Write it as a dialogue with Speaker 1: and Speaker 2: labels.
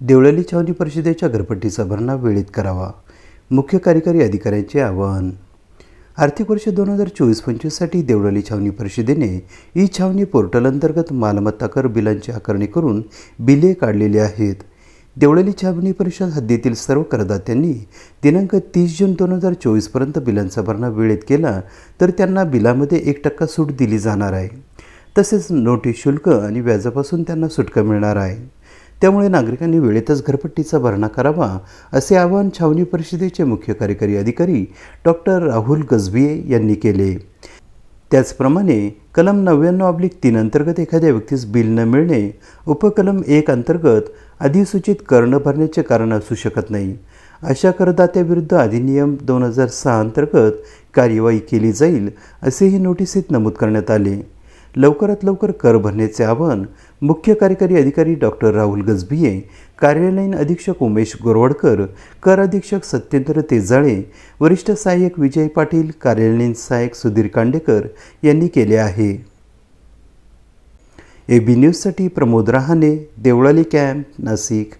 Speaker 1: देवळाली छावणी परिषदेच्या घरपट्टीचा भरणा वेळेत करावा. मुख्य कार्यकारी अधिकाऱ्यांचे आवाहन. आर्थिक वर्ष दोन हजार चोवीस पंचवीससाठी देवळाली छावणी परिषदेने ई छावणी पोर्टल अंतर्गत मालमत्ता कर बिलांची आकारणी करून बिले काढलेली आहेत. देवळाली छावणी परिषद हद्दीतील सर्व करदात्यांनी दिनांक तीस जून दोन हजार चोवीसपर्यंत बिलांचा भरणा वेळेत केला तर त्यांना बिलामध्ये एक टक्का सूट दिली जाणार आहे. तसेच नोटीस शुल्क आणि व्याजापासून त्यांना सुटका मिळणार आहे. त्यामुळे नागरिकांनी वेळेतच घरपट्टीचा भरणा करावा असे आवाहन छावणी परिषदेचे मुख्य कार्यकारी अधिकारी डॉक्टर राहुल गजबिये यांनी केले. त्याचप्रमाणे कलम नव्याण्णव अब्लिक तीन अंतर्गत एखाद्या व्यक्तीस बिल न मिळणे उपकलम एक अंतर्गत अधिसूचित कर न भरण्याचे कारण असू शकत नाही. अशा करदात्याविरुद्ध अधिनियम दोन हजार सहा अंतर्गत कार्यवाही केली जाईल असेही नोटिसीत नमूद करण्यात आले. लवकरात लवकर कर भरण्याचे आवाहन मुख्य कार्यकारी अधिकारी डॉक्टर राहुल गजबिये कार्यालयीन अधीक्षक उमेश गोरवडकर कर अधीक्षक सत्येंद्र तेजाळे वरिष्ठ सहाय्यक विजय पाटील कार्यालयीन सहाय्यक सुधीर कांडेकर यांनी केले आहे. ए बी न्यूजसाठी प्रमोद रहाणे देवळाली कॅम्प नाशिक.